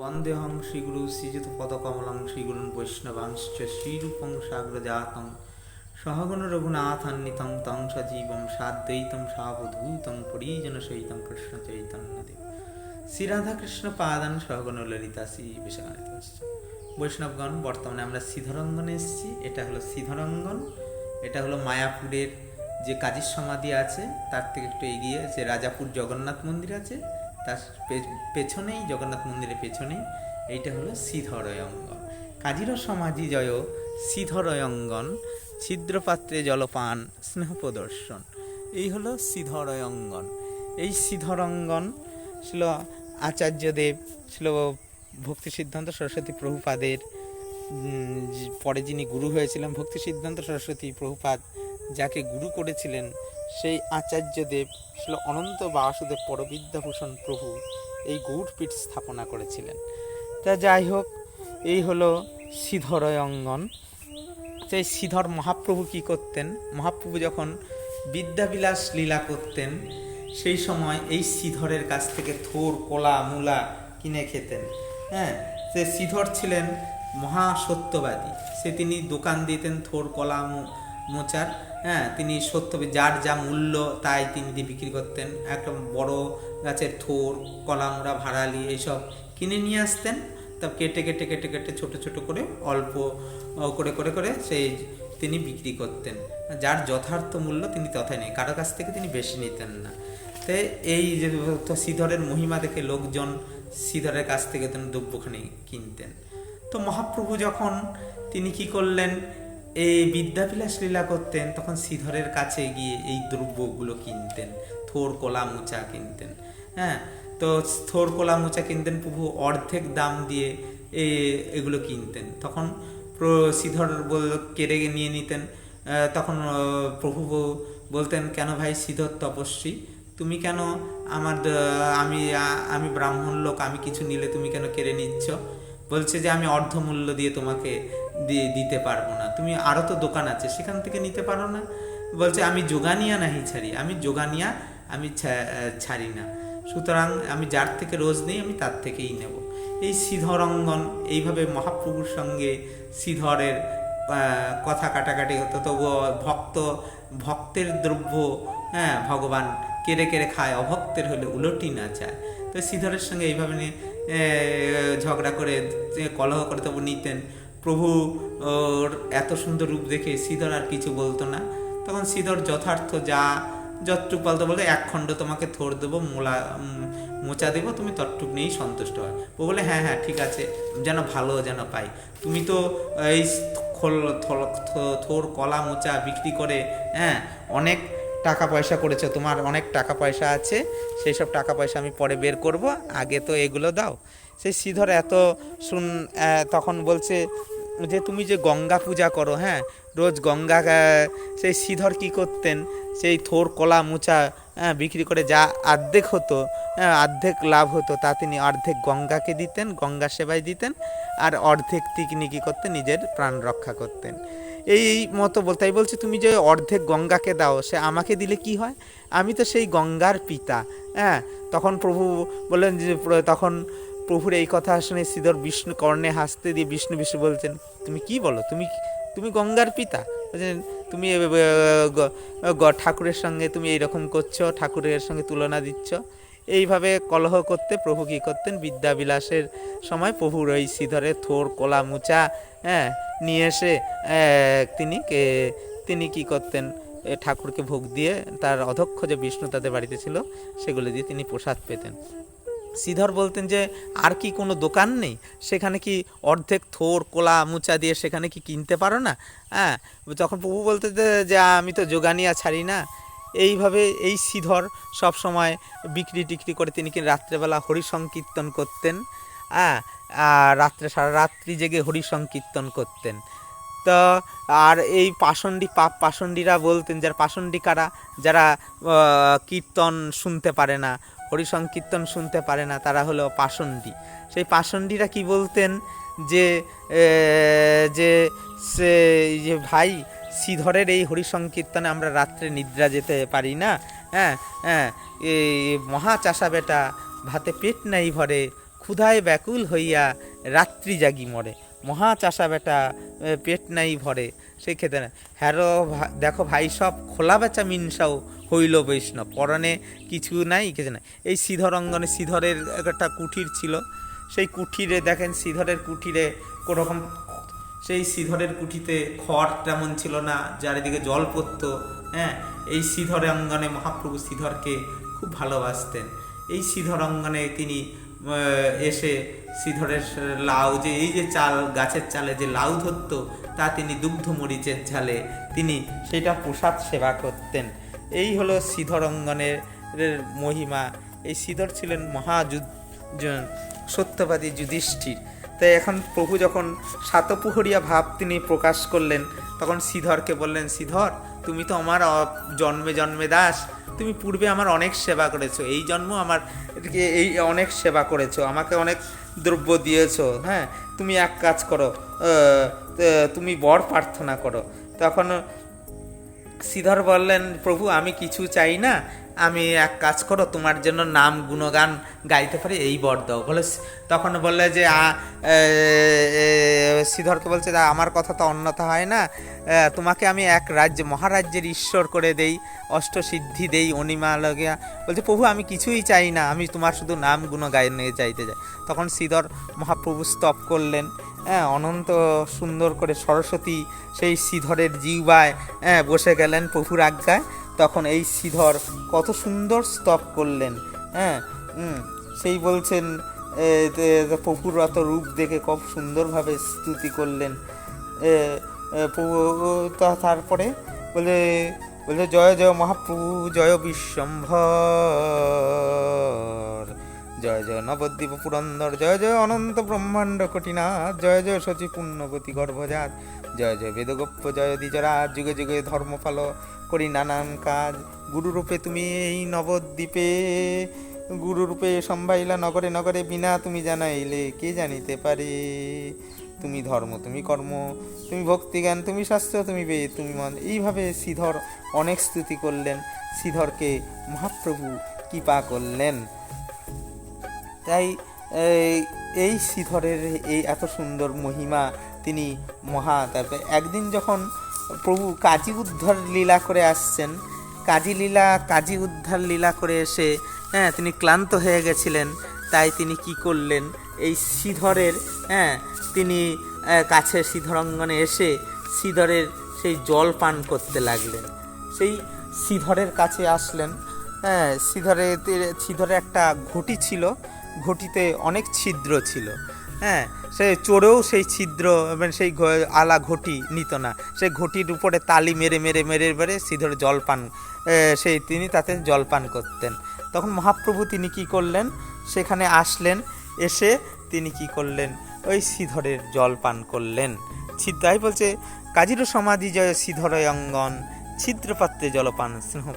বন্দেহং শ্রীগুরু শ্রীযুত পদকমলং শ্রীগুরুন বৈষ্ণবাংশ্চ শ্রীরূপং সাগ্রজাতং সহগণ রঘুনাথান্বিতং তং সজীবম সাদ্বৈতম সাবধূতং পরিজন সহিতং কৃষ্ণ চৈতন্যদেব শ্রী রাধা কৃষ্ণ পাদান সহগণ ললিতা শ্রী বিশাখানিত বৈষ্ণবগণ বর্তমানে আমরা সিধরঙ্গনে এসেছি, এটা হলো সিধরঙ্গন, এটা হলো মায়াপুরের যে কাজীর সমাধি আছে, তার থেকে একটু এগিয়ে যে রাজাপুর জগন্নাথ মন্দির আছে তার পেছনেই জগন্নাথ মন্দিরের পেছনেই এইটা হলো সিধরয়ঙ্গন। কাজীর সমাধি জয় সিধরয়ঙ্গন, ছিদ্রপাত্রে জলপান, স্নেহ প্রদর্শন। এই হলো সিধরয়ঙ্গন। এই সিধরঙ্গন ছিল আচার্যদেব, ছিল ভক্তি সিদ্ধান্ত সরস্বতী প্রভুপাদের পরে যিনি গুরু হয়েছিলেন ভক্তি সিদ্ধান্ত সরস্বতী প্রভুপাদ যাকে গুরু করেছিলেন, সেই আচার্যদেব ছিল অনন্ত বাসুদেব পরবিদ্যাভূষণ প্রভু এই গৌরপীঠ স্থাপনা করেছিলেন। তা যাই হোক, এই হলো শ্রীধরয় অঙ্গন সেই শ্রীধর মহাপ্রভু কি করতেন? মহাপ্রভু যখন বিদ্যাবিলাস লীলা করতেন, সেই সময় এই শ্রীধরের কাছ থেকে থোর, কোলা, মূলা কিনে খেতেন। হ্যাঁ সে শ্রীধর ছিলেন মহা সত্যবাদী। সে তিনি দোকান দিতেন থোর, কলা মোচার হ্যাঁ তিনি সত্য যার যা মূল্য তাই তিনি দিয়ে বিক্রি করতেন। একটা বড় গাছের থোর কলামোড়া ভাড়ালি এইসব কিনে নিয়ে আসতেন। তা কেটে কেটে কেটে কেটে ছোট ছোট করে অল্প করে করে করে সেই তিনি বিক্রি করতেন। যার যথার্থ মূল্য তিনি তথায় নেই, কারও কাছ থেকে তিনি বেশি নিতেন না। তো এই যে শ্রীধরের মহিমা দেখে লোকজন শ্রীধরের কাছ থেকে তিনি দ্রব্যখানি কিনতেন। তো মহাপ্রভু যখন তিনি কি করলেন এই বিদ্যাবিলাস লীলা করতেন, তখন শ্রীধরের কাছে গিয়ে এই দ্রব্যগুলো কিনতেন, থোর, কলা, মোচা কিনতেন হ্যাঁ? তো থোর, কলা, মোচা কিনতেন, প্রভু অর্ধেক দাম দিয়ে এগুলো কিনতেন। তখন শ্রীধর বল কেড়ে নিয়ে নিতেন। তখন প্রভু বলতেন, কেন ভাই শ্রীধর তপস্বী? তুমি কেন আমার আমি আমি ব্রাহ্মণ লোক, আমি কিছু নিলে তুমি কেন কেড়ে নিচ্ছ? বলছে যে, আমি অর্ধমূল্য দিয়ে তোমাকে দিয়ে দিতে পারব না। তুমি আরও তো দোকান আছে, সেখান থেকে নিতে পারো না। বলছে, আমি যোগানিয়া নাহি ছাড়ি, আমি যোগানিয়া, আমি ছাড়ি না। সুতরাং আমি যার থেকে রোজ নেই, আমি তার থেকেই নেব। এই শ্রীধরঙ্গন এইভাবে মহাপ্রভুর সঙ্গে শ্রীধরের কথা কাটাকাটি হতো। তবুও ভক্ত, ভক্তের দ্রব্য হ্যাঁ ভগবান কেড়ে কেড়ে খায়, অভক্তের হলে উলটি না চায়। তো শ্রীধরের সঙ্গে এইভাবে ঝগড়া করে কলহ করে তবু নিতেন। প্রভু, ওর এত সুন্দর রূপ দেখে শ্রীধর আর কিছু বলতো না। তখন শ্রীধর যথার্থ যা, যতটুক বলতে বলে, এক খণ্ড তোমাকে থোর দেবো, মোলা, মোচা দেবো, তুমি ততটুক নিয়েই সন্তুষ্ট হয়। ও বলে হ্যাঁ হ্যাঁ ঠিক আছে, যেন ভালো যেন পাই। তুমি তো এই খোল, থল- থো- থোর, কলা, মোচা বিক্রি করে হ্যাঁ অনেক টাকা পয়সা করেছ। তোমার অনেক টাকা পয়সা আছে, সেই সব টাকা পয়সা আমি পরে বের করব। আগে তো এগুলো দাও। সেই শ্রীধর এত শুন তখন বলছে যে তুমি যে গঙ্গা পূজা করো হ্যাঁ? রোজ গঙ্গা সেই শ্রীধর কি করতেন? সেই থোর কলা মোচা হ্যাঁ, বিক্রি করে যা অর্ধেক হতো হ্যাঁ, অর্ধেক লাভ হতো তা তিনি অর্ধেক গঙ্গাকে দিতেন গঙ্গা সেবায় দিতেন আর অর্ধেক তিনি কী করতেন নিজের প্রাণ রক্ষা করতেন। এই মতো বলতে আমি বলছি তুমি যে অর্ধেক গঙ্গাকে দাও সে আমাকে দিলে কি হয়? আমি তো সেই গঙ্গার পিতা হ্যাঁ? তখন প্রভু বললেন যে তখন প্রভুর এই কথা শুনে শ্রীধর বিষ্ণু কর্ণে হাসতে দিয়ে বিষ্ণু বিষ্ণু বলছেন, তুমি কি বলো? তুমি তুমি গঙ্গার পিতা? তুমি ঠাকুরের সঙ্গে তুমি এইরকম করছ, ঠাকুরের সঙ্গে তুলনা দিচ্ছ। এইভাবে কলহ করতে প্রভু কী করতেন? বিদ্যাবিলাসের সময় প্রভুর ওই শ্রীধরের থোর কলা মুচা হ্যাঁ নিয়ে এসে তিনি কে- তিনি কি করতেন? ঠাকুরকে ভোগ দিয়ে তার অধ্যক্ষ যে বিষ্ণু তাদের বাড়িতে ছিল, সেগুলো দিয়ে তিনি প্রসাদ পেতেন। শ্রীধর বলতেন যে, আর কি কোনো দোকান নেই? সেখানে কি অর্ধেক থোর, কোলা, মুচা দিয়ে সেখানে কি কিনতে পারো না? হ্যাঁ তখন প্রভু বলতে যে- আমি তো যোগানিয়া ছাড়ি না। এইভাবে এই শ্রীধর সবসময় বিক্রি টিক্রি করে তিনি কি রাত্রেবেলা হরি সংকীর্তন করতেন? হ্যাঁ রাত্রে, সারা রাত্রি জেগে হরি সংকীর্তন করতেন। তো, আর এই পাষণ্ডী পাপ পাষণ্ডীরা বলতেন, যারা পাষণ্ডী কারা, যারা কীর্তন শুনতে পারে না হরি সংকীর্তন শুনতে পারে না, তারা হলো পাষণ্ডী। সেই পাষণ্ডীরা কি বলতেন যে যে সে যে ভাই, শ্রীধরের এই হরি সংকীর্তনে আমরা রাত্রে নিদ্রা যেতে পারি না হ্যাঁ হ্যাঁ এই মহা চাষা বেটা ভাতে পেট নাই ভরে, ক্ষুধায় ব্যাকুল হইয়া রাত্রি জাগি মরে। মহা চাষা বেটা পেট নাই ভরে, সে খেতে না। হ্যারো দেখো ভাই সব খোলা বেচা মিনসাও হইল বৈষ্ণব। পরনে কিছু নাই কিছু নাই। এই শ্রীধর অঙ্গনে শ্রীধরের একটা কুঠির ছিল। সেই কুঠিরে দেখেন শ্রীধরের কুঠিরে কোনোরকম সেই শ্রীধরের কুঠিতে খড় তেমন ছিল না চারিদিকে জল পড়তো হ্যাঁ? এই শ্রীধর অঙ্গনে মহাপ্রভু শ্রীধরকে খুব ভালোবাসতেন। এই শ্রীধর অঙ্গনে তিনি এসে শ্রীধরের লাউ যে, এই যে চাল, গাছের চালে যে লাউ ধরতো, তা তিনি দুগ্ধ মরিচের ঝালে তিনি সেটা প্রসাদ সেবা করতেন। এই হলো শ্রীধর অঙ্গনের মহিমা। এই শ্রীধর ছিলেন মহাযুদ্ধ সত্যবাদী যুধিষ্ঠির। তাই এখন প্রভু যখন সাতপুহরিয়া ভাব তিনি প্রকাশ করলেন, তখন শ্রীধরকে বললেন, শ্রীধর, তুমি তো আমার জন্মে জন্মে দাস। তুমি পূর্বে আমার অনেক সেবা করেছ। এই জন্ম আমার এই অনেক সেবা করেছ। আমাকে অনেক দ্রব্য দিয়েছ। হ্যাঁ তুমি এক কাজ করো তুমি বর প্রার্থনা করো। তখন শ্রীধর বললেন প্রভু আমি কিছু চাই না। আমি এক কাজ করো তোমার জন্য নাম গুণগান গাইতে পারি এই বর দাও। বলে তখন বললে যে শ্রীধরকে বলছে "দা, আমার কথা তো অন্যথা হয় না। তোমাকে আমি এক রাজ্য মহারাজ্যের ঈশ্বর করে দেই অষ্টসিদ্ধি দেই অনিমা লগিয়া বলছে প্রভু আমি কিছুই চাই না আমি তোমার শুধু নাম গুণ গায়নে চাইতে যাই তখন শ্রীধর মহাপ্রভু স্তপ করলেন হ্যাঁ অনন্ত সুন্দর করে সরস্বতী সেই শ্রীধরের জিহ্বায় হ্যাঁ বসে গেলেন প্রভুর আজ্ঞায়। তখন এই শ্রীধর কত সুন্দর স্তব করলেন হ্যাঁ? সেই বলছেন এ, তে- প্রভুর অত রূপ দেখে খুব সুন্দরভাবে স্তুতি করলেন। তারপরে বলে বলে জয় জয় মহাপ্রভু জয় বিশ্বম্ভর। জয় জয় নবদ্বীপ পুরন্দর, জয় জয় অনন্ত ব্রহ্মাণ্ড কটিনাথ জয় জয় সচি পুণ্যবতী গর্ভজাত, জয় জয় বেদগোপ্য, জয় দ্বিজরাজ, যুগে যুগে ধর্মপাল করি নানান কাজ। গুরুরূপে তুমি এই নবদ্বীপে, গুরুরূপে সম্ভাইলা নগরে নগরে বিনা তুমি জানাইলে, কে জানিতে পারে? তুমি ধর্ম, তুমি কর্ম, তুমি ভক্তিজ্ঞান, তুমি শাস্ত্র, তুমি বেদ, তুমি মন। এইভাবে শ্রীধর অনেক স্তুতি করলেন। শ্রীধরকে মহাপ্রভু কৃপা করলেন। তাই, এই- শ্রীধরের এই এত সুন্দর মহিমা তিনি মহা, তারপরে একদিন যখন প্রভু কাজী উদ্ধার লীলা করে আসছেন, কাজী লীলা, কাজী উদ্ধার লীলা করে এসে হ্যাঁ তিনি ক্লান্ত হয়ে গেছিলেন, তাই তিনি কি করলেন? এই শ্রীধরের হ্যাঁ তিনি কাছে শ্রীধরঙ্গনে এসে শ্রীধরের সেই জল পান করতে লাগলেন। সেই শ্রীধরের কাছে আসলেন হ্যাঁ শ্রীধরে শ্রীধরে একটা ঘটি ছিল ঘটিতে অনেক ছিদ্র ছিল। হ্যাঁ সে চোরেও সেই ছিদ্র মানে সেই আলা ঘটি নিত না। সেই ঘটির উপরে তালি মেরে মেরে মেরে মেরে শ্রীধর জলপান এ, সেই তিনি তাতে জলপান করতেন। তখন মহাপ্রভু তিনি কি করলেন? সেখানে আসলেন এসে তিনি কি করলেন? ওই শ্রীধরের জল পান করলেন। ছিদ্রাই বলছে কাজীর সমাধি জয় শ্রীধরয় অঙ্গন ছিদ্রপাত্রে জলপান স্নেহ